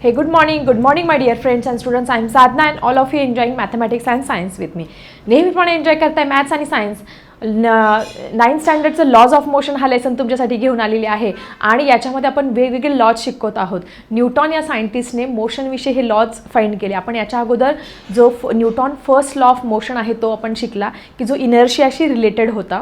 Hey, good morning, good morning, my dear friends and students. I'm Sadhna, and all of you enjoying mathematics and science with me. नेहमीपणे enjoy करताय maths आणि science ninth स्टँडर्डचं laws of motion हा lesson तुमच्यासाठी घेऊन आलेली आहे. आणि याच्यामध्ये आपण वेगवेगळे लॉज शिकवत आहोत. न्यूटॉन या सायंटिस्टने मोशनविषयी हे लॉज फाईंड केले. आपण याच्या अगोदर जो फ Newton first law of motion आहे तो आपण शिकला की जो इनर्शियाशी रिलेटेड होता.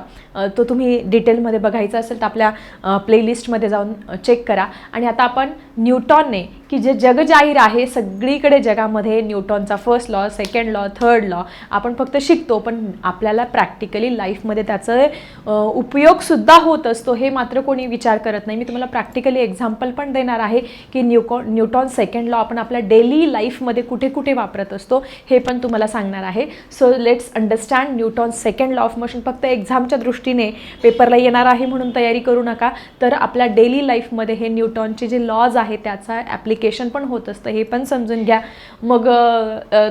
तो तुम्ही डिटेलमध्ये बघायचा असेल तर आपल्या प्लेलिस्टमध्ये जाऊन चेक करा. आणि आता आपण न्यूटॉनने की जे जगजाहीर आहे सगळीकडे जगामध्ये न्यूटॉनचा first law second law third law आपण फक्त शिकतो पण आपल्याला प्रॅक्टिकली लाईफ लाईफमध्ये त्याचं उपयोगसुद्धा होत असतो हे मात्र कोणी विचार करत नाही. मी तुम्हाला प्रॅक्टिकली एक्झाम्पल पण देणार आहे की न्यूकॉ न्यूटॉन सेकंड लॉ आपण आपल्या डेली लाईफमध्ये कुठे कुठे वापरत असतो हे पण तुम्हाला सांगणार आहे. So let's understand Newton second law of motion फक्त एक्झामच्या दृष्टीने पेपरला येणार आहे म्हणून तयारी करू नका. तर आपल्या डेली लाईफमध्ये हे न्यूटॉनचे जे लॉज आहे त्याचा ॲप्लिकेशन पण होत असतं हे पण समजून घ्या. मग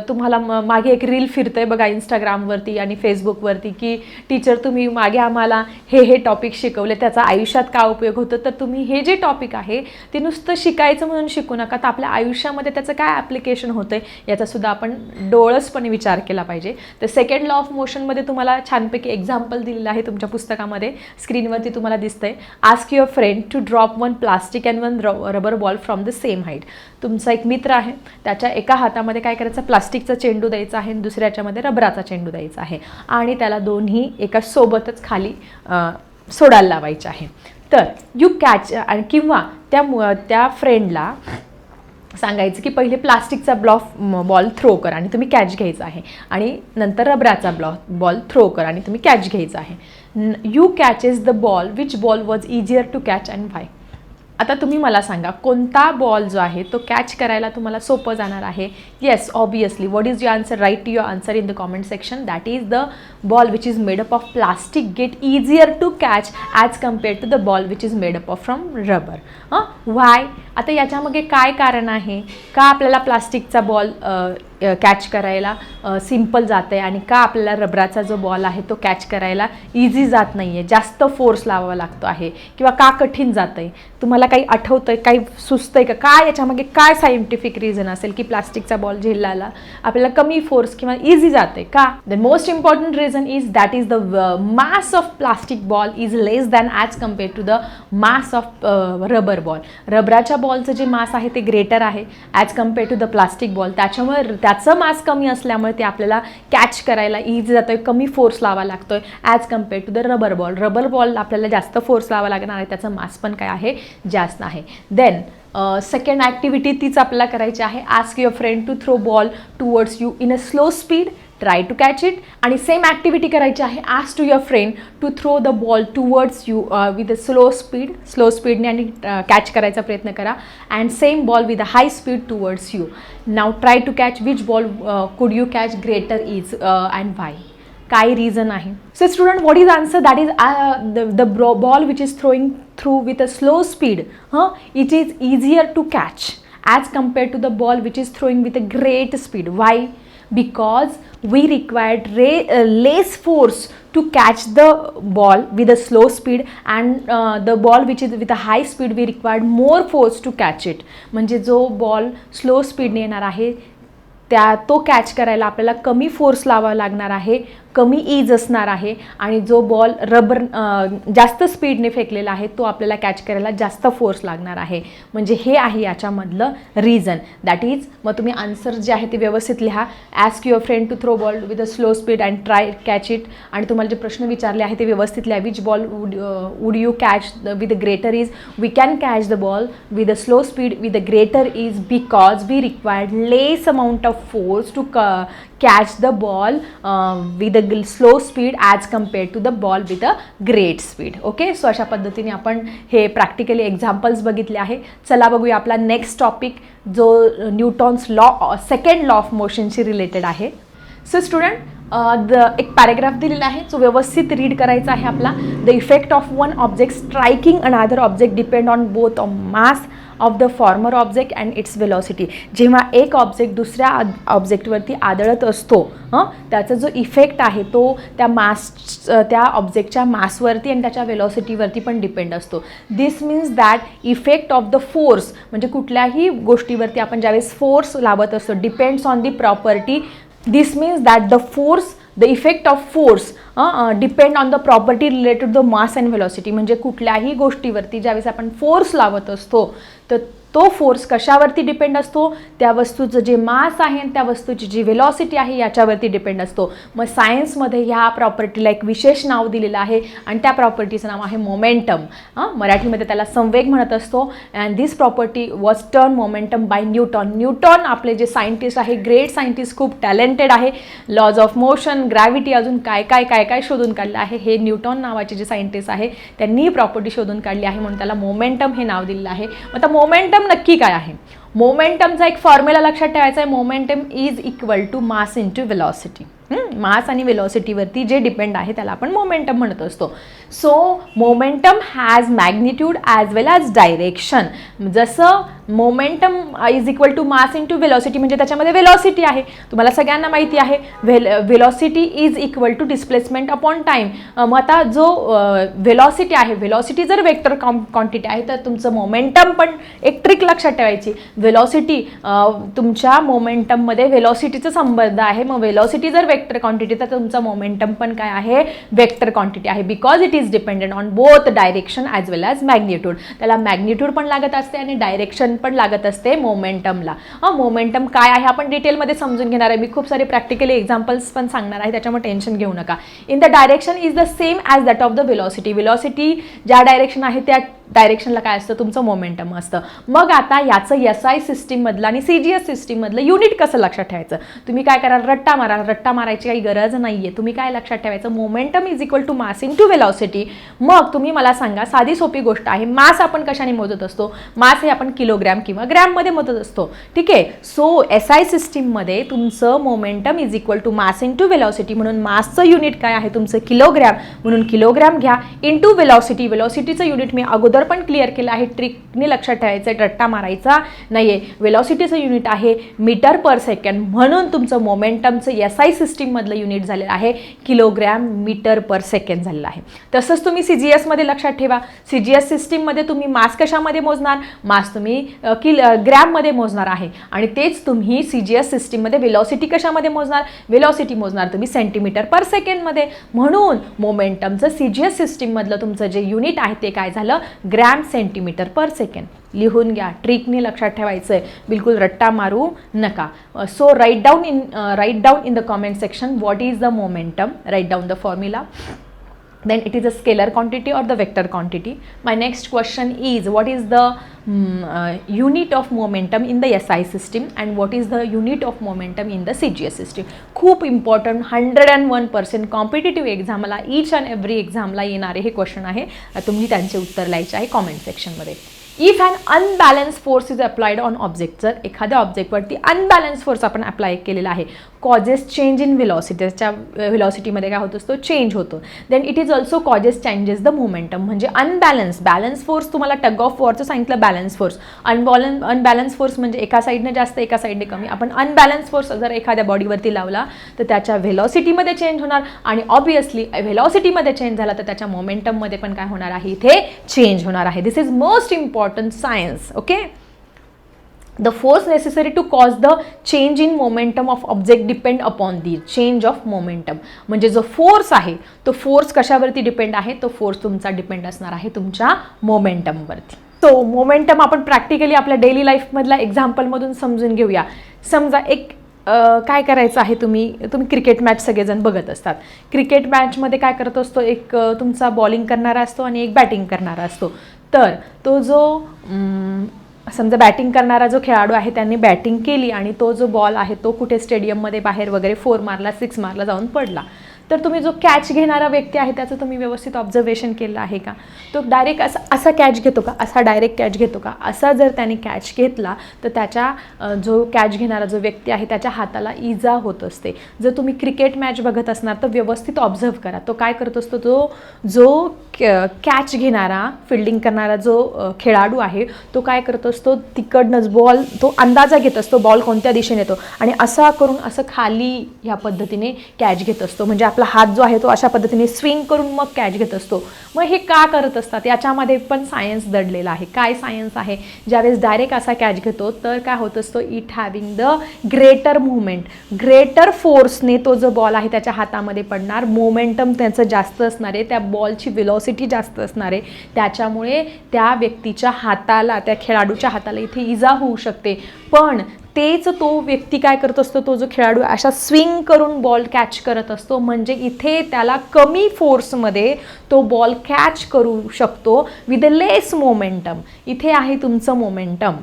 तुम्हाला मागे एक रील फिरतंय बघा इंस्टाग्रामवरती आणि फेसबुकवरती की टीचर तुम्ही मागे आम्हाला हे हे टॉपिक शिकवले त्याचा आयुष्यात का उपयोग होतो? तर तुम्ही हे जे टॉपिक आहे ते नुसतं शिकायचं म्हणून शिकू नका. तर आपल्या आयुष्यामध्ये त्याचं काय ॲप्लिकेशन होतं आहे याचासुद्धा आपण डोळसपणे विचार केला पाहिजे. तर सेकंड लॉ ऑफ मोशनमध्ये तुम्हाला छानपैकी एक्झाम्पल दिलेलं आहे तुमच्या पुस्तकामध्ये. स्क्रीनवरती तुम्हाला दिसतंय. Ask your friend to drop one plastic and one rubber ball from the same height तुमचा एक मित्र आहे. त्याच्या एका हातामध्ये काय करायचं? प्लास्टिकचा चेंडू द्यायचा आहे आणि दुसऱ्या याच्यामध्ये रबराचा चेंडू द्यायचा आहे. आणि त्याला दोन्ही एक सोबतच खाली सोडायला लावायचे आहे. तर यू कॅच आणि किंवा त्या मु- त्या फ्रेंडला सांगायचं की पहिले प्लास्टिकचा ब्लॉफ बॉल थ्रो कर आणि तुम्ही कॅच घ्यायचा आहे. आणि नंतर रबराचा ब्लॉ बॉल थ्रो कर आणि तुम्ही कॅच घ्यायचा आहे. You catches the ball which ball was easier to catch and why आता तुम्ही मला सांगा कोणता बॉल जो आहे तो कॅच करायला तुम्हाला सोपं जाणार आहे? Yes obviously. What is your answer write to your answer in the comment section that is the ball which is made up of plastic get easier to catch as compare to the ball which is made up of from rubber हां आता याच्यामागे काय कारण आहे? का आपल्याला प्लास्टिकचा ball catch करायला सिंपल जात आहे आणि का आपल्याला रबराचा जो बॉल आहे तो कॅच करायला इझी जात नाही आहे जास्त फोर्स लावावा लागतो आहे. किंवा का कठीण जातं आहे तुम्हाला काही आठवतं आहे काही सुचतं आहे का काय याच्यामागे काय सायंटिफिक रिझन असेल की प्लास्टिकचा बॉल झेलायला आपल्याला कमी फोर्स किंवा इझी जाते का? The most important reason is that is the mass of plastic ball is less than as compare to the mass of rubber ball रबराच्या बॉलचं जे मास आहे ते ग्रेटर आहे as compare to the plastic ball त्याच्यामुळे त्याचं मास कमी असल्यामुळे ते आपल्याला कॅच करायला इझी जातोय आहे कमी फोर्स लावा लागतोय as compare to the rubber ball rubber ball आपल्याला जास्त फोर्स लावा लागणार आहे त्याचं मास पण काय आहे? जास्त आहे. देन सेकंड ॲक्टिव्हिटी तीच आपल्याला करायची आहे. Ask your friend to throw ball towards you in a slow speed try to catch it आणि सेम ॲक्टिव्हिटी करायची आहे. Ask to your friend to throw the ball towards you with a slow speed slow स्पीडने आणि catch करायचा प्रयत्न करा. And same ball with a high speed towards you now try to catch which ball could you catch greater ease and why काय reason आहे. So student what is answer that is the ball which is throwing through with a slow speed hmm it is easier to catch as compare to the ball which is throwing with a great speed why because we required रे uh, less force to catch the ball with a slow speed and uh, the ball which is with a high speed we required more force to catch it. म्हणजे जो ball slow स्पीडने येणार आहे त्या तो catch करायला आपल्याला कमी फोर्स लावावा लागणार आहे. कमी ईज असणार आहे आणि जो बॉल रबर जास्त स्पीडने फेकलेला आहे तो आपल्याला कॅच करायला जास्त फोर्स लागणार आहे. म्हणजे हे आहे याच्यामधलं रिझन दॅट इज मग तुम्ही आन्सर जे आहे ते व्यवस्थित लिहा. Ask your friend to throw ball with a slow speed and try catch it आणि तुम्हाला जे प्रश्न विचारले आहे ते व्यवस्थित लिहा. Which ball would would you catch with a greater ease we can catch the ball with a slow speed with a greater ease because we required less amount of force to क catch the ball uh, with a slow speed as compared to the ball with a great speed. Okay so अशा पद्धतीने आपण हे practically examples बघितले आहे. चला बघूया आपला नेक्स्ट टॉपिक जो Newton's law second law of मोशनशी रिलेटेड आहे. सो स्टुडंट द एक पॅरेग्राफ दिलेला आहे. जो व्यवस्थित रीड करायचा आहे आपला. The effect of one object striking an other object depend on both mass of the former object and its velocity जेव्हा एक ऑब्जेक्ट दुसऱ्या ऑब्जेक्टवरती आदळत असतो हं त्याचा जो इफेक्ट आहे तो त्या मास त्या ऑब्जेक्टच्या मासवरती आणि त्याच्या वेलॉसिटीवरती पण डिपेंड असतो. This means that effect of the force म्हणजे कुठल्याही गोष्टीवरती आपण ज्यावेळेस फोर्स लावत असतो depends on the property this means that the force the effect of force depend on the property related the mass and velocity म्हणजे कुठल्याही गोष्टीवरती ज्यावेळेस आपण फोर्स लावत असतो तर तो फोर्स कशावरती डिपेंड असतो? त्या वस्तूचं जे मास आहे आणि त्या वस्तूची जी व्हेलॉसिटी आहे याच्यावरती डिपेंड असतो. मग सायन्समध्ये ह्या प्रॉपर्टीला एक विशेष नाव दिलेलं आहे आणि त्या प्रॉपर्टीचं नाव आहे मोमेंटम हां? मराठीमध्ये त्याला संवेग म्हणत असतो. And this property was term momentum by Newton Newton आपले जे सायंटिस्ट आहे ग्रेट सायंटिस्ट खूप टॅलेंटेड आहे. लॉज ऑफ मोशन ग्रॅव्हिटी अजून काय काय काय काय शोधून काढलं आहे? हे न्यूटॉन नावाचे जे सायंटिस्ट आहे त्यांनी प्रॉपर्टी शोधून काढली आहे म्हणून त्याला मोमेंटम हे नाव दिलेलं आहे. मग आता मोमेंटम नक्की काय आहे? मोमेंटमचा एक फॉर्म्युला लक्षात ठेवायचा आहे. Momentum is equal to mass into velocity mass आणि वेलॉसिटीवरती जे डिपेंड आहे त्याला आपण मोमेंटम म्हणत असतो. So momentum has magnitude as well as direction जसं momentum is equal to mass into velocity म्हणजे त्याच्यामध्ये वेलॉसिटी आहे. तुम्हाला सगळ्यांना माहिती आहे well velocity is equal to displacement upon time मग आता जो वेलॉसिटी आहे वेलॉसिटी जर वेक्टर कॉम क्वांटिटी आहे तर तुमचं मोमेंटम पण एक ट्रिक लक्षात ठेवायची. वेलॉसिटी तुमच्या मोमेंटममध्ये वेलॉसिटीचा संबंध आहे. मग वेलॉसिटी जर वेक्टर क्वांटिटी तर तुमचं मोमेंटम पण काय आहे? वेक्टर क्वांटिटी आहे. Because it is dependent on both direction as well as magnitude त्याला मॅग्निट्यूड पण लागत असते आणि डायरेक्शन पण लागत असते मोमेंटमला. हां मोमेंटम काय आहे? आपण डिटेलमध्ये समजून घेणार आहे. मी खूप सारे प्रॅक्टिकली एक्झाम्पल्स पण सांगणार आहे. त्याच्यामुळे टेन्शन घेऊ नका. In the direction is the same as that of the velocity velocity ज्या डायरेक्शन आहे त्या डायरेक्शनला काय असतं? तुमचं मोमेंटम असतं. मग आता याचं एस आय सिस्टीममधलं आणि सी जी एस सिस्टीममधलं युनिट कसं लक्षात ठेवायचं? तुम्ही काय कराल? रट्टा माराल. रट्टा मारायची काही गरज नाही आहे तुम्ही काय लक्षात ठेवायचं? Momentum is equal to mass into velocity मग तुम्ही मला सांगा साधी सोपी गोष्ट आहे. मास आपण कशाने मोजत असतो? मास हे आपण किलोग्रॅम किंवा ग्रॅममध्ये मोजत असतो. ठीक आहे? सो एस आय सिस्टीममध्ये तुमचं momentum is equal to mass into velocity म्हणून मासचं युनिट काय आहे? तुमचं किलोग्रॅम म्हणून किलोग्रॅम घ्या. इन टू वेलॉसिटी वेलॉसिटीचं युनिट मी अगोदर पण क्लिअर केलं आहे. ट्रिकने लक्षात ठेवायचं आहे रट्टा मारायचा नाही आहे वेलॉसिटीचं युनिट आहे मीटर पर सेकंड म्हणून तुमचं मोमेंटमचं एस आय सिस्टीममधलं युनिट झालेलं आहे. किलोग्रॅम मीटर पर सेकंड झालेलं आहे. तसंच तुम्ही सी जी एसमध्ये लक्षात ठेवा. सी जी एस सिस्टीममध्ये तुम्ही मास कशामध्ये मोजणार? मास तुम्ही किल ग्रॅममध्ये मोजणार आहे. आणि तेच तुम्ही सी जी एस सिस्टीममध्ये वेलॉसिटी कशामध्ये मोजणार? वेलॉसिटी मोजणार तुम्ही सेंटीमीटर पर सेकंडमध्ये म्हणून मोमेंटमचं सी जी एस सिस्टीममधलं तुमचं जे युनिट आहे ते काय झालं? Gram centimetre per second. लिहून घ्या. ट्रिकने लक्षात ठेवायचं आहे बिलकुल रट्टा मारू नका. So write down in write down in the comment section what is the momentum write down the formula then it is a scalar quantity or the vector quantity my next question is what is the um, uh, unit of momentum in the SI system and what is the unit of momentum in the CGS system खूप important hundred and one percent competitive एक्झामला each and every एक्झामला येणारे हे question आहे तुम्ही त्यांचे उत्तर लिहायचे आहे कॉमेंट सेक्शनमध्ये if an unbalance force is applied on object जर एखाद्या ऑब्जेक्टवरती अनबॅलन्स फोर्स आपण अप्लाय केलेला आहे कॉजेस चेंज इन व्हिलॉसिटी त्याच्या व्हिलॉसिटीमध्ये काय होत असतो? चेंज होतो. Then it is also causes changes the momentum म्हणजे अनबॅलन्स बॅलन्स फोर्स तुम्हाला टग ऑफ वॉरचं सांगितलं balance force unbalance unbalance force म्हणजे एका साईडने जास्त एका साईडने कमी. आपण अनबॅलन्स फोर्स जर एखाद्या बॉडीवरती लावला तर त्याच्या व्हेलॉसिटीमध्ये चेंज होणार. आणि ऑब्वियसली व्हेलॉसिटीमध्ये चेंज झाला तर त्याच्या मोमेंटममध्ये पण काय होणार आहे? इथे चेंज होणार आहे. This is most important science okay the force necessary to cause the change in momentum of object depend upon the change of momentum. म्हणजे जो फोर्स आहे तो फोर्स कशावरती डिपेंड आहे? तो फोर्स तुमचा डिपेंड असणार आहे तुमच्या मोमेंटमवरती सो मोमेंटम आपण प्रॅक्टिकली आपल्या डेली लाईफमधल्या एक्झाम्पलमधून समजून घेऊया. समजा एक काय करायचं आहे तुम्ही? तुम्ही क्रिकेट मॅच सगळेजण बघत असतात. क्रिकेट मॅचमध्ये काय करत असतो? एक तुमचा बॉलिंग करणारा असतो आणि एक बॅटिंग करणारा असतो. तर तो जो समजा बॅटिंग करणारा जो खेळाडू आहे त्यांनी बॅटिंग केली आणि तो जो बॉल आहे तो कुठे स्टेडियममध्ये बाहेर वगैरे फोर मारला सिक्स मारला जाऊन पडला. तर तुम्ही जो कॅच घेणारा व्यक्ती आहे त्याचं तुम्ही व्यवस्थित ऑब्झर्वेशन केलं आहे का? तो डायरेक्ट असा असा कॅच घेतो का? असा डायरेक्ट कॅच घेतो का? असा जर त्याने कॅच घेतला तर त्याच्या जो कॅच घेणारा जो व्यक्ती आहे त्याच्या हाताला इजा होत असते. जर तुम्ही क्रिकेट मॅच बघत असणार तर व्यवस्थित ऑब्झर्व करा. तो काय करत असतो? तो जो कॅच घेणारा फिल्डिंग करणारा जो खेळाडू आहे तो काय करत असतो? तिकडनंच बॉल तो अंदाजा घेत असतो बॉल कोणत्या दिशेने येतो. आणि असा करून असं खाली ह्या पद्धतीने कॅच घेत असतो. म्हणजे आपला हात जो आहे तो अशा पद्धतीने स्विंग करून मग कॅच घेत असतो. मग हे का करत असतात? याच्यामध्ये पण सायन्स दडलेला आहे. काय सायन्स आहे? ज्यावेळेस डायरेक्ट असा कॅच घेतो तर काय होत असतो? It having the greater movement greater फोर्सने तो जो बॉल आहे त्याच्या हातामध्ये पडणार. मोमेंटम त्याचं जास्त असणार आहे. त्या बॉलची व्हेलॉसिटी जास्त असणार. आहे त्याच्यामुळे त्या व्यक्तीच्या हाताला त्या खेळाडूच्या हाताला इथे इजा होऊ शकते. पण तेच तो व्यक्ती काय करत असतो? तो जो खेळाडू अशा स्विंग करून बॉल कॅच करत असतो. म्हणजे इथे त्याला कमी फोर्समध्ये तो बॉल कॅच करू शकतो विथ अ लेस मोमेंटम इथे आहे तुमचं मोमेंटम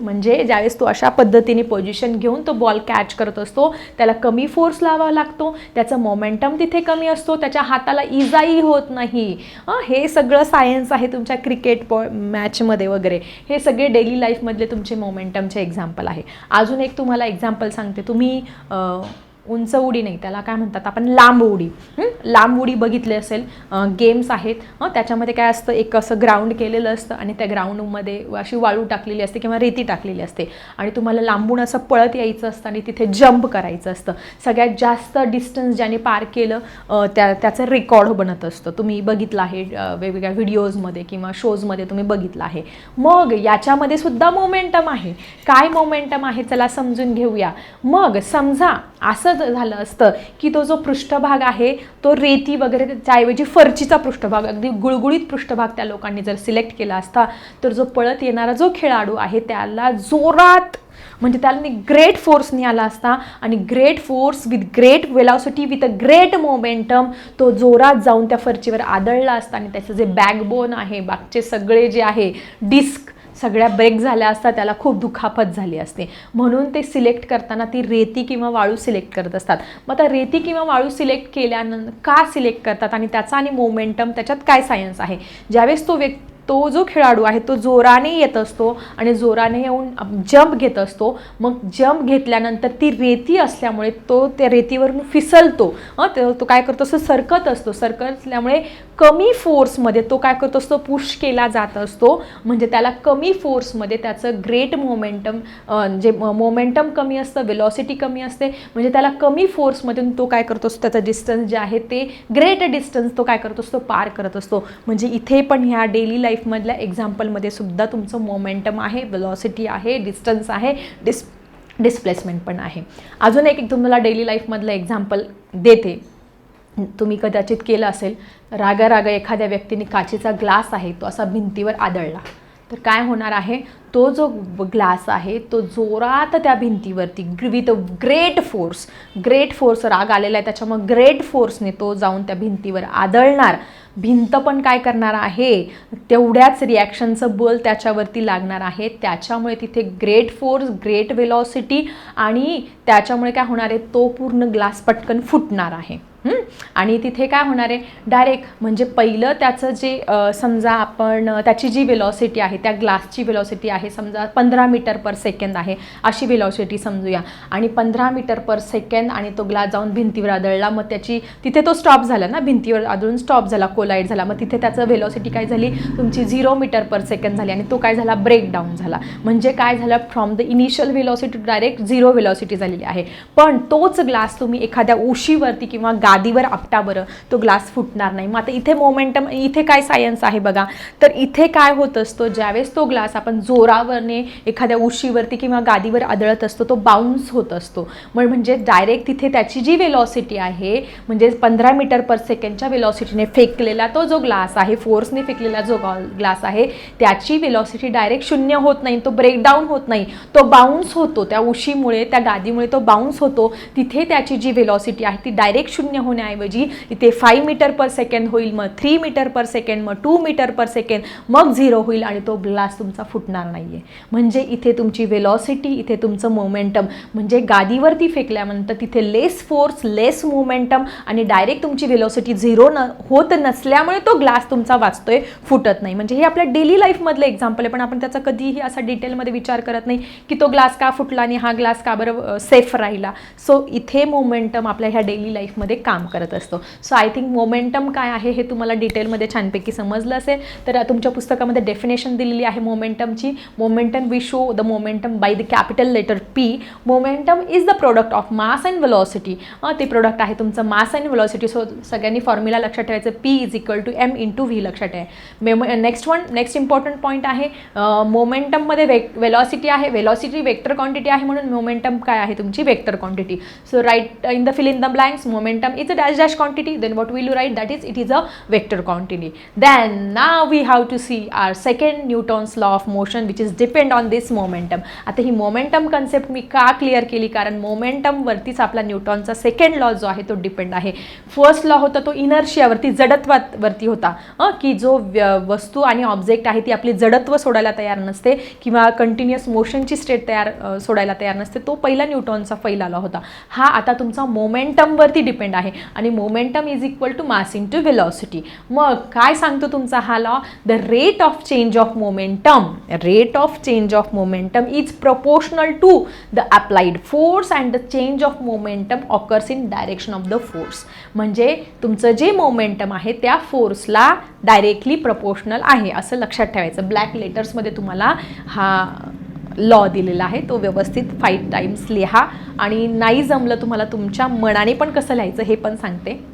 म्हणजे ज्यावेळेस तो अशा पद्धतीने पोझिशन घेऊन तो बॉल कॅच करत असतो त्याला कमी फोर्स लावावा लागतो त्याचं मोमेंटम तिथे कमी असतो त्याच्या हाताला इजाही होत नाही. हे? सगळं सायन्स आहे तुमच्या क्रिकेट पॉ मॅचमध्ये वगैरे. हे सगळे डेली लाईफमधले तुमचे मोमेंटमचे एक्झाम्पल आहे. अजून एक तुम्हाला एक्झाम्पल सांगते. तुम्ही उंच उडी नाही त्याला काय म्हणतात आपण लांब उडी. लांब उडी बघितली असेल गेम्स आहेत. त्याच्यामध्ये काय असतं एक असं ग्राउंड केलेलं असतं आणि त्या ग्राउंडमध्ये अशी वाळू टाकलेली असते किंवा रेती टाकलेली असते. आणि तुम्हाला लांबून असं पळत यायचं असतं आणि तिथे जंप करायचं असतं. सगळ्यात जास्त डिस्टन्स ज्याने पार केलं त्या त्याचं रेकॉर्ड बनत असतं. तुम्ही बघितलं आहे वेगवेगळ्या व्हिडिओजमध्ये किंवा शोजमध्ये तुम्ही बघितलं आहे. मग याच्यामध्ये सुद्धा मोमेंटम आहे. काय मोमेंटम आहे चला समजून घेऊया. मग समजा असं झालं असतं की तो जो पृष्ठभाग आहे तो रेती वगैरे त्याऐवजी फरचीचा पृष्ठभाग अगदी गुळगुळीत पृष्ठभाग त्या लोकांनी जर सिलेक्ट केला असता तर जो पळत येणारा जो खेळाडू आहे त्याला जोरात म्हणजे त्याला ग्रेट फोर्सनी आला असता आणि great force with great velocity with a great momentum तो जोरात जाऊन त्या फरचीवर आदळला असता आणि त्याचं जे बॅकबोन आहे बागचे सगळे जे आहे डिस्क सगळ्या ब्रेक झाल्या असता त्याला खूप दुखापत झाली असते. म्हणून ते सिलेक्ट करताना ती रेती किंवा वाळू सिलेक्ट करत असतात. मग आता रेती किंवा वाळू सिलेक्ट केल्यानंतर का सिलेक्ट करतात आणि त्याचा आणि मोमेंटम त्याच्यात काय सायन्स आहे? ज्यावेळेस तो व्यक्ती तो जो खेळाडू आहे तो जोराने येत असतो आणि जोराने येऊन जंप घेत असतो. मग जंप घेतल्यानंतर ती रेती असल्यामुळे तो त्या रेतीवरून फिसलतो. हं, तो काय करतो असतो? सरकत असतो. सरकत असल्यामुळे कमी फोर्समध्ये तो काय करत असतो? पुश केला जात असतो. म्हणजे त्याला कमी फोर्समध्ये त्याचं ग्रेट मोमेंटम जे मोमेंटम कमी असतं वेलॉसिटी कमी असते. म्हणजे त्याला कमी फोर्समधून तो काय करत असतो? त्याचं डिस्टन्स जे आहे ते ग्रेट डिस्टन्स तो काय करत असतो? पार करत असतो. म्हणजे इथे पण ह्या डेली लाईफ लाईफमधल्या एक्झाम्पलमध्ये सुद्धा तुमचं मोमेंटम आहे वेलॉसिटी आहे डिस्टन्स आहे डिस डिस्प्लेसमेंट पण आहे. अजून एक तुम्हाला डेली लाईफमधलं एक्झाम्पल देते. तुम्ही कदाचित केलं असेल रागा रागा एखाद्या व्यक्तीने काचेचा ग्लास आहे तो असा भिंतीवर आदळला. तर काय होणार आहे? तो जो ग्लास आहे तो जोरात त्या भिंतीवरती with great force great force राग आलेला आहे त्याच्यामुळे ग्रेट फोर्सने तो जाऊन त्या भिंतीवर आदळणार. भिंत पण काय करणार आहे? तेवढ्याच रिॲक्शनचं बल त्याच्यावरती लागणार आहे. त्याच्यामुळे तिथे ग्रेट फोर्स ग्रेट वेलॉसिटी आणि त्याच्यामुळे काय होणार आहे? तो पूर्ण ग्लास पटकन फुटणार आहे. आणि तिथे काय होणार आहे? डायरेक्ट म्हणजे पहिलं त्याचं जे समजा आपण त्याची जी वेलॉसिटी आहे त्या ग्लासची वेलॉसिटी आहे समजा पंधरा मीटर पर सेकंद आहे अशी वेलॉसिटी समजूया. आणि पंधरा मीटर पर सेकंद आणि तो ग्लास जाऊन भिंतीवर आदळला मग त्याची तिथे तो स्टॉप झाला ना भिंतीवर आदळून स्टॉप झाला कोलाईट झाला मग तिथे त्याचं वेलॉसिटी काय झाली? तुमची झिरो मीटर पर सेकंद झाली आणि तो काय झाला? ब्रेक डाऊन झाला. म्हणजे काय झालं? From the initial velocity direct zero velocity झालेली आहे. पण तोच ग्लास तुम्ही एखाद्या उशीवरती किंवा गा गादीवर आपटा बरं तो ग्लास फुटणार नाही. मग आता इथे मोमेंटम इथे काय सायन्स आहे बघा. तर इथे काय होत असतो ज्यावेळेस तो ग्लास आपण जोरावरने एखाद्या उशीवरती किंवा गादीवर आदळत असतो तो बाउन्स होत असतो. मग म्हणजे डायरेक्ट तिथे त्याची जी वेलॉसिटी आहे म्हणजे पंधरा मीटर पर सेकंडच्या वेलॉसिटीने फेकलेला तो जो ग्लास आहे फोर्सने फेकलेला जो ग्लास आहे त्याची वेलॉसिटी डायरेक्ट शून्य होत नाही तो ब्रेकडाऊन होत नाही. तो बाउन्स होतो त्या उशीमुळे त्या गादीमुळे तो बाउन्स होतो. तिथे त्याची जी वेलॉसिटी आहे ती डायरेक्ट शून्य होण्याऐवजी इथे फाईव्ह मीटर पर सेकंड होईल मग थ्री मीटर पर सेकंड मग टू मीटर पर सेकंड मग झिरो होईल आणि तो ग्लास तुमचा फुटणार नाही आहे म्हणजे इथे तुमची वेलॉसिटी इथे तुमचं मोमेंटम म्हणजे गादीवरती फेकल्यानंतर तिथे लेस फोर्स लेस मोमेंटम आणि डायरेक्ट तुमची वेलॉसिटी झिरो न होत नसल्यामुळे तो ग्लास तुमचा वाचतोय फुटत नाही. म्हणजे हे आपल्या डेली लाईफमधलं एक्झाम्पल आहे पण आपण त्याचा कधीही असा डिटेलमध्ये विचार करत नाही की तो ग्लास का फुटला आणि हा ग्लास का बरं सेफ राहिला. सो इथे मोमेंटम आपल्या ह्या डेली लाईफमध्ये काम करत असतो. सो आय थिंक मोमेंटम काय आहे हे तुम्हाला डिटेलमध्ये छानपैकी समजलं असेल. तर तुमच्या पुस्तकामध्ये डेफिनेशन दिलेली आहे मोमेंटमची momentum we show the momentum by the capital letter P momentum is the product of mass and velocity ते प्रोडक्ट आहे तुमचं मास अँड वेलॉसिटी सो सगळ्यांनी फॉर्म्युला लक्षात ठेवायचं. P is equal to M into V लक्षात आहे ma'am next one next important point आहे मोमेंटममध्ये वेक वेलॉसिटी आहे. वेलॉसिटी वेक्टर क्वांटिटी आहे म्हणून मोमेंटम काय आहे तुमची? Vector quantity so write in the fill in the blanks momentum it's a dash dash quantity. Then what will you write that is it is a vector quantity. Then now we have to see our second Newton's law of motion which is depend on this momentum आता ही momentum concept मी का clear केली? कारण मोमेंटमवरतीच आपला न्यूटॉनचा second law जो आहे तो depend आहे. फर्स्ट लॉ होता तो इनर्शियावरती जडत्वावरती होता. की जो व्य- वस्तू आणि ऑब्जेक्ट आहे ती आपली जडत्व सोडायला तयार नसते किंवा कंटिन्युअस मोशनची स्टेट तयार सोडायला तयार नसते. तो पहिला न्यूटॉनचा पहिला लॉ होता. हा आता तुमचा मोमेंटमवरती डिपेंड आहे. आणि momentum is equal to mass into velocity मग काय सांगतो तुमचा हा law the rate of change of momentum rate of change of momentum is proportional to the applied force and the change of momentum occurs in direction of the force म्हणजे तुमचं जे momentum आहे त्या फोर्सला डायरेक्टली प्रपोर्शनल आहे असं लक्षात ठेवायचं. Black लेटर्समध्ये तुम्हाला हा लॉ दिलेला आहे तो व्यवस्थित फाईव्ह टाईम्स लिहा. आणि नाही जमलं तुम्हाला तुमच्या मनाने पण कसं लिहायचं हे पण सांगते.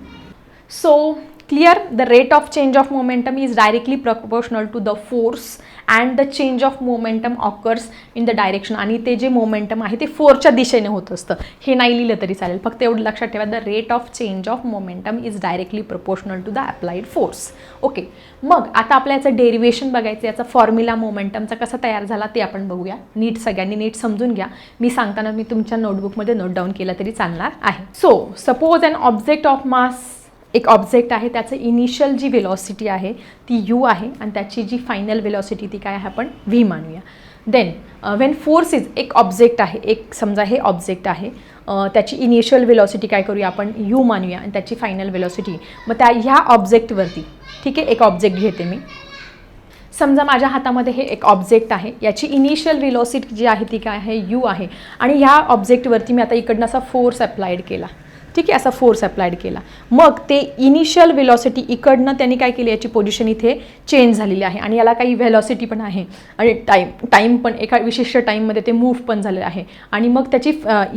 So clear the rate of change of momentum is directly proportional to the force and the change of momentum occurs in the direction. आणि ते जे मोमेंटम आहे ते फोरच्या दिशेने होत असतं. हे नाही लिहिलं तरी चालेल. फक्त एवढं लक्षात ठेवा the rate of change of momentum is directly proportional to the applied force okay मग आता आपल्या याचं डेरिवेशन बघायचं याचा फॉर्म्युला मोमेंटमचा कसा तयार झाला ते आपण बघूया. नीट सगळ्यांनी नीट समजून घ्या. मी सांगताना मी तुमच्या नोटबुकमध्ये नोट डाऊन केलं तरी चालणार आहे. So suppose an object of mass एक ऑब्जेक्ट आहे त्याचं इनिशियल जी वेलॉसिटी आहे ती यू आहे आणि त्याची जी फायनल वेलॉसिटी ती काय आहे आपण व्ही मानूया. देन वेन फोर्स इज एक ऑब्जेक्ट आहे एक समजा हे ऑब्जेक्ट आहे uh, त्याची इनिशियल वेलॉसिटी काय करूया आपण? यू मानूया आणि त्याची फायनल वेलॉसिटी मग त्या ह्या ऑब्जेक्टवरती ठीक आहे? एक ऑब्जेक्ट घेते मी. समजा माझ्या हातामध्ये हे एक ऑब्जेक्ट आहे याची इनिशियल वेलॉसिटी जी आहे ती काय आहे? यू आहे. आणि ह्या ऑब्जेक्टवरती मी आता इकडनं असा फोर्स अप्लाइड केला. ठीक आहे असा फोर्स अप्लायड केला. मग ते इनिशियल वेलॉसिटी इकडनं त्यांनी काय केली याची पोझिशन इथे चेंज झालेली आहे. आणि याला काही व्हेलॉसिटी पण आहे. आणि टाईम टाईम पण एका विशिष्ट टाईममध्ये ते मूव्ह पण झालेलं आहे. आणि मग त्याची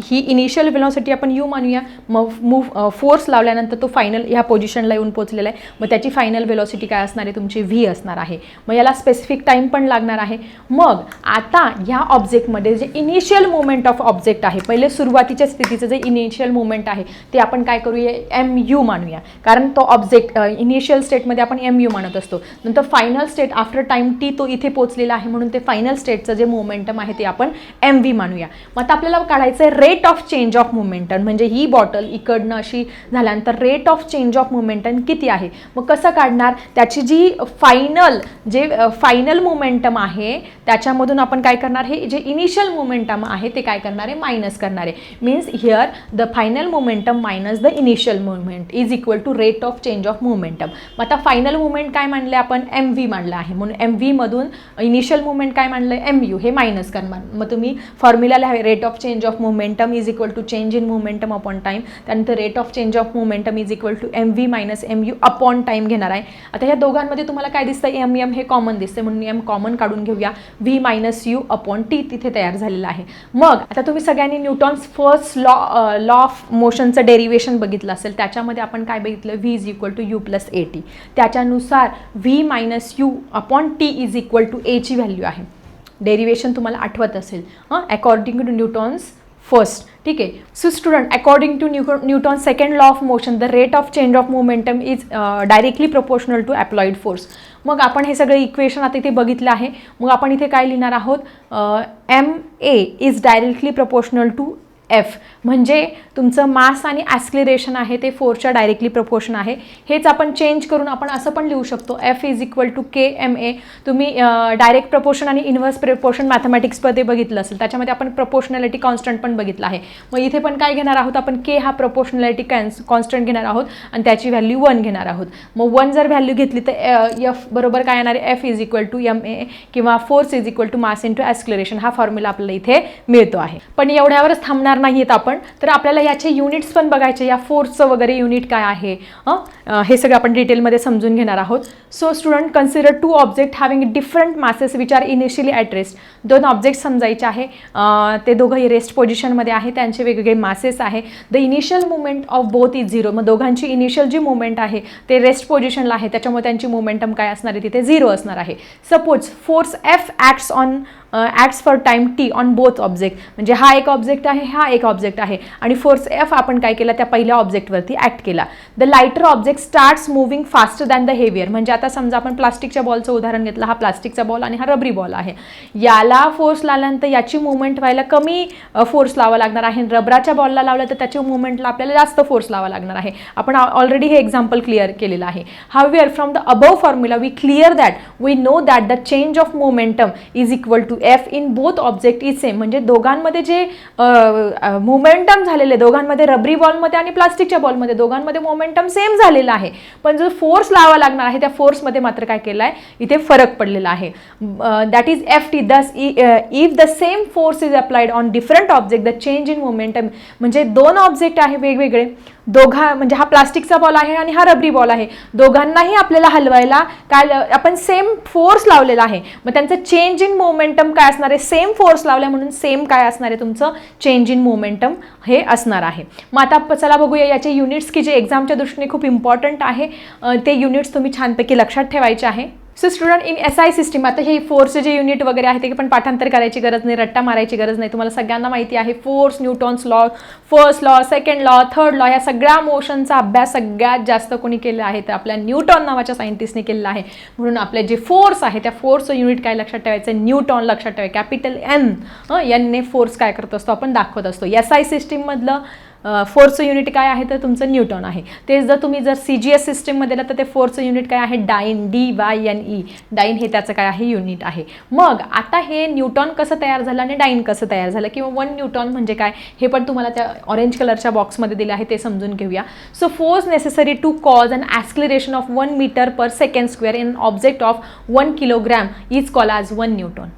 ही इनिशियल वेलॉसिटी आपण यू मानूया. मग मूव्ह फोर्स लावल्यानंतर तो फायनल ह्या पोझिशनला येऊन पोहोचलेला आहे. मग त्याची फायनल वेलॉसिटी काय असणार आहे? तुमची व्ही असणार आहे. मग याला स्पेसिफिक टाईम पण लागणार आहे. मग आता ह्या ऑब्जेक्टमध्ये जे इनिशियल मोमेंट ऑफ ऑब्जेक्ट आहे पहिले सुरुवातीच्या स्थितीचं जे इनिशियल मोमेंट आहे ते आपण काय करूया? एम यू मानूया. कारण तो ऑब्जेक्ट इनिशियल स्टेटमध्ये आपण एम यू मानत असतो. नंतर final state after time T तो इथे पोचलेला आहे म्हणून ते फायनल स्टेटचं जे मोमेंटम आहे ते आपण एम व्ही मानूया. मग आता आपल्याला काढायचं आहे rate of change of momentum म्हणजे ही बॉटल इकडनं अशी झाल्यानंतर rate of change of momentum किती आहे? मग कसं काढणार? त्याची जी फायनल जे फायनल मोमेंटम आहे त्याच्यामधून आपण काय करणार? हे जे इनिशियल मोमेंटम आहे ते काय करणार आहे? मायनस करणार आहे. Means here the final momentum minus the initial movement is equal to rate of change of momentum मग आता फायनल मुवमेंट काय मांडलं आपण? एम व्ही मांडलं आहे. म्हणून एम व्हीमधून इनिशियल मुवमेंट काय मांडलं एम यू हे मायनस करणार मग तुम्ही फॉर्म्युला लिहावे rate of change of momentum is equal to change in momentum upon time त्यानंतर rate of change of momentum is equal to M V minus M U upon time घेणार आहे. आता ह्या दोघांमध्ये तुम्हाला काय दिसतं एम एम हे कॉमन दिसते म्हणून एम कॉमन काढून घेऊया. V minus U upon T तिथे तयार झालेलं आहे. मग आता तुम्ही सगळ्यांनी Newton's first law law of मोशनचं derivation बघितलं असेल त्याच्यामध्ये आपण काय बघितलं? V is equal to U plus A T त्याच्यानुसार V minus U upon T is equal to एची व्हॅल्यू आहे. डेरिवेशन तुम्हाला आठवत असेल. हां? अकॉर्डिंग टू न्यूटॉन्स फर्स्ट ठीक आहे? So student according to new Newton second law of motion the rate of change of momentum is directly proportional to applied force मग आपण हे सगळे इक्वेशन आता इथे बघितलं आहे. मग आपण इथे काय लिहिणार आहोत? M A is directly proportional to F म्हणजे तुमचं मास आणि ॲस्क्लिरेशन आहे ते फोरच्या डायरेक्टली प्रपोर्शन आहे. हेच आपण चेंज करून आपण असं पण लिहू शकतो. F is equal to K M A तुम्ही डायरेक्ट प्रपोर्शन आणि इन्व्हर्स प्रपोर्शन मॅथमॅटिक्समध्ये बघितलं असेल त्याच्यामध्ये आपण प्रपोर्शनॅलिटी कॉन्स्टंट पण बघितलं आहे. मग इथे पण काय घेणार आहोत आपण? के हा प्रपोर्शनॅलिटी कॅन्स कॉन्स्टंट घेणार आहोत आणि त्याची व्हॅल्यू वन घेणार आहोत. मग वन जर व्हॅल्यू घेतली तर एफ बरोबर काय येणार आहे? F is equal to M A किंवा force is equal to mass into acceleration हा फॉर्म्युला आपल्याला इथे मिळतो आहे. पण एवढ्यावरच थांबणार नाही आहेत आपण. तर आपल्याला याचे युनिट्स पण बघायचे या फोर्सचं वगैरे युनिट काय आहे? हं? हे सगळं आपण डिटेलमध्ये समजून घेणार आहोत. So student consider two object having different masses which are initially at rest दोन ऑब्जेक्ट समजायचे आहे. ते दोघंही रेस्ट पोझिशनमध्ये आहे. त्यांचे वेगवेगळे मासेस आहे. The initial movement of both is zero मग दोघांची इनिशियल जी मुवमेंट आहे ते रेस्ट पोझिशनला आहे. त्याच्यामुळे त्यांची मुवमेंटम काय असणार आहे? तिथे झिरो असणार आहे. Suppose force F acts on acts for time T on both object म्हणजे हा एक ऑब्जेक्ट आहे हा एक ऑब्जेक्ट आहे. आणि फोर्स एफ आपण काय केला? त्या पहिल्या ऑब्जेक्टवरती ॲक्ट केला. The lighter object starts moving faster than the heavier म्हणजे आता समजा आपण प्लास्टिकच्या बॉलचं उदाहरण घेतलं. हा प्लास्टिकचा बॉल आणि हा रबरी बॉल आहे. याला फोर्स लावल्यानंतर याची मुवमेंट व्हायला कमी फोर्स लावा लागणार आहे. रबराच्या बॉलला लावलं तर त्याच्या मुवमेंटला आपल्याला जास्त फोर्स लावा लागणार आहे. आपण ऑलरेडी हे एक्झाम्पल क्लिअर केलेलं आहे. However from the above formula we clear that we know that the change of momentum is equal to F in both object is same म्हणजे दोघांमध्ये जे मोमेंटम झालेले दोघांमध्ये रबरी बॉलमध्ये आणि प्लास्टिकच्या बॉलमध्ये दोघांमध्ये मोमेंटम सेम झालेला आहे. पण जो फोर्स लावा लागणार आहे त्या फोर्समध्ये मात्र काय केलं आहे इथे फरक पडलेला आहे. That is F T thus if the same force is applied on different object the change in momentum म्हणजे दोन ऑब्जेक्ट आहे वेगवेगळे. दोघा म्हणजे हा प्लास्टिकचा बॉल आहे आणि हा रबरी बॉल आहे. दोघांनाही आपल्याला हलवायला काय ल- आपण सेम फोर्स लावलेला आहे. मग त्यांचं चेंज इन मोमेंटम काय असणार आहे? सेम फोर्स लावल्या म्हणून सेम काय असणार आहे तुमचं? चेंज इन मोमेंटम हे असणार आहे. मग आता चला बघूया याचे युनिट्स की जे एक्झामच्या दृष्टीने खूप इम्पॉर्टंट आहे. ते युनिट्स तुम्ही छानपैकी लक्षात ठेवायचे आहे. So student in S I system आता हे फोर्सचे जे युनिट वगैरे आहे ते पण पाठांतर करायची गरज नाही रट्टा मारायची गरज नाही. तुम्हाला सगळ्यांना माहिती आहे force Newton's law first law second law third law या सगळ्या मोशनचा अभ्यास सगळ्यात जास्त कोणी केला आहे तर आपल्या न्यूटॉन नावाच्या सायंटिस्टने केलेला आहे. म्हणून आपले जे फोर्स आहे त्या फोर्सचं युनिट काय लक्षात ठेवायचं? न्यूटॉन लक्षात ठेवायचं कॅपिटल एन एनने फोर्स काय करत असतो? आपण दाखवत असतो. एस आय सिस्टीममधलं फोर्सचं युनिट काय आहे तर तुमचं न्यूटॉन आहे. तेच जर तुम्ही जर सी जी एस सिस्टीममध्ये तर ते फोर्सचं युनिट काय आहे? Dyne D Y N E dyne हे त्याचं काय आहे? युनिट आहे. मग आता हे न्यूटॉन कसं तयार झालं आणि डाईन कसं तयार झालं? किंवा वन न्यूटॉन म्हणजे काय? हे पण तुम्हाला त्या ऑरेंज कलरच्या बॉक्समध्ये दिलं आहे ते समजून घेऊया. So force necessary to cause an acceleration of one metre per second square in object of one kilogram is call as one newton.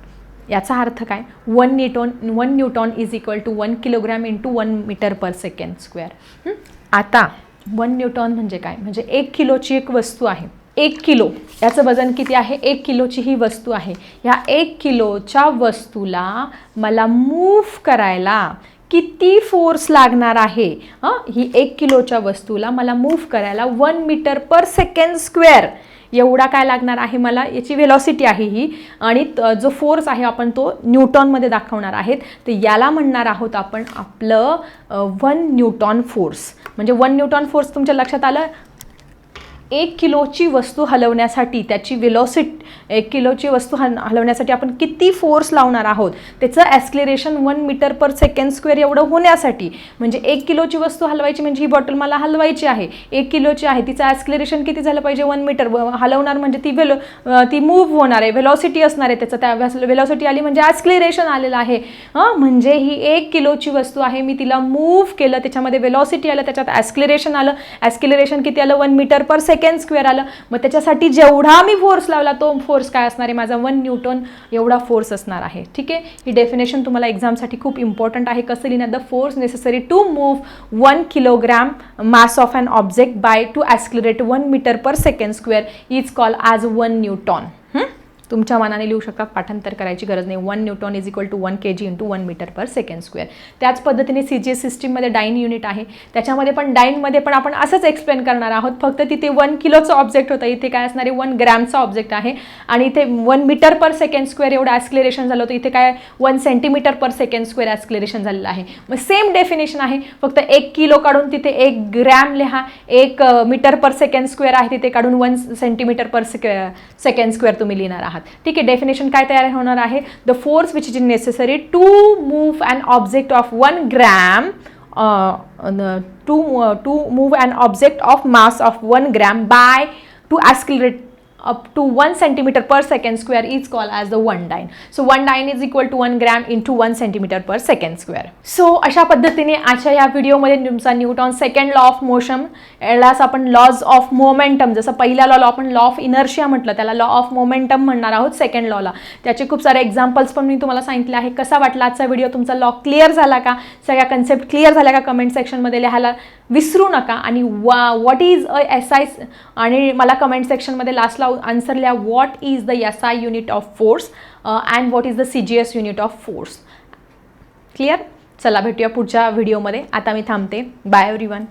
याचा अर्थ काय? One newton one newton is equal to one kilogram into one metre per second square आता one newton म्हणजे काय? म्हणजे एक किलोची एक वस्तू आहे. एक किलो. याचं वजन किती आहे? एक किलोची ही वस्तू आहे. ह्या एक किलोच्या वस्तूला मला मूव्ह करायला किती फोर्स लागणार आहे? हं? ही एक किलोच्या वस्तूला मला मूव्ह करायला one metre per second square एवढा काय लागणार आहे मला? याची वेलॉसिटी आहे ही. आणि त- जो फोर्स आहे आपण तो न्यूटॉनमध्ये दाखवणार आहेत. तर याला म्हणणार आहोत आपण आपलं वन न्यूटॉन फोर्स म्हणजे वन न्यूटॉन फोर्स तुमच्या लक्षात आलं? एक किलोची वस्तू हलवण्यासाठी त्याची विलॉसिट एक किलोची वस्तू हल हलवण्यासाठी आपण किती फोर्स लावणार आहोत? त्याचं acceleration one metre per second square एवढं होण्यासाठी म्हणजे एक किलोची वस्तू हलवायची म्हणजे ही बॉटल मला हलवायची आहे. एक किलोची आहे तिचं ॲस्क्लेरेशन किती झालं पाहिजे? वन मीटर हलवणार म्हणजे ती वेलो ती मूव्ह होणार आहे. वेलॉसिटी असणार आहे त्याचं. त्या वेलॉसिटी आली म्हणजे ॲस्क्लेरेशन आलेलं आहे. हां? म्हणजे ही एक किलोची वस्तू आहे. मी तिला मूव्ह केलं त्याच्यामध्ये वेलॉसिटी आलं त्याच्यात ॲस्क्लेरेशन आलं. ॲस्क्लेरेशन किती आलं? One metre per second second square आलं. मग त्याच्यासाठी जेवढा मी फोर्स लावला तो फोर्स काय असणार आहे? माझा वन न्यूटन एवढा फोर्स असणार आहे. ठीक आहे? ही डेफिनेशन तुम्हाला एक्झामसाठी खूप इम्पॉर्टंट आहे. कसं लिहिण्यात the force necessary to move one kilogram mass of an object by to accelerate one metre per second square is call as one newton तुमच्या मनाने लिहू शकता पाठांतर करायची गरज नाही. One newton is equal to one K G into one metre per second square त्याच पद्धतीने सी जी एस सिस्टीममध्ये डाईन युनिट आहे. त्याच्यामध्ये पण डाईनमध्ये पण आपण असंच एक्सप्लेन करणार आहोत. फक्त तिथे वन किलोचं ऑब्जेक्ट होतं. इथे काय असणारे वन ग्रॅमचा ऑब्जेक्ट आहे. आणि इथे one metre per second square एवढं ॲस्क्लेरेशन झालं होतं. इथे काय one centimetre per second square acceleration झालेलं आहे. मग सेम डेफिनेशन आहे. फक्त एक किलो काढून तिथे एक ग्रॅम लिहा. एक मीटर पर सेकंड स्क्वेअर आहे. तिथे काढून one centimetre per second square तुम्ही लिहिणार आहात. आहात. ठीक आहे डेफिनेशन काय तयार होणार आहे? The force which is necessary to move and object of one gram to to move and object of mass of one gram by to accelerate up to 1 centimeter per second square is called as the one dyne. So one dyne is equal to 1 gram into 1 centimeter per second square. So अशा पद्धतीने आजच्या या व्हिडिओमध्ये तुमचा Newton second law of motion यालाच आपण lodge of momentum जसं पहिल्या लॉला आपण लॉ ऑफ इनर्शिया म्हटलं त्याला लॉ ऑफ मोमेंटम म्हणणार आहोत सेकंड लॉला त्याचे खूप सारे एक्झाम्पल्स पण मी तुम्हाला सांगितले आहे. कसा वाटला आजचा व्हिडिओ? तुमचा लॉ क्लिअर झाला का? सगळ्या कन्सेप्ट क्लिअर झाल्या का? कमेंट सेक्शनमध्ये लिहायला. विसरू नका. आणि वा what is a S I आणि मला कमेंट सेक्शनमध्ये लास्टला आन्सर लिहा. What is the S I unit of force and what is the C G S unit of force clear चला भेटूया पुढच्या व्हिडिओमध्ये आता मी थांबते. Bye every one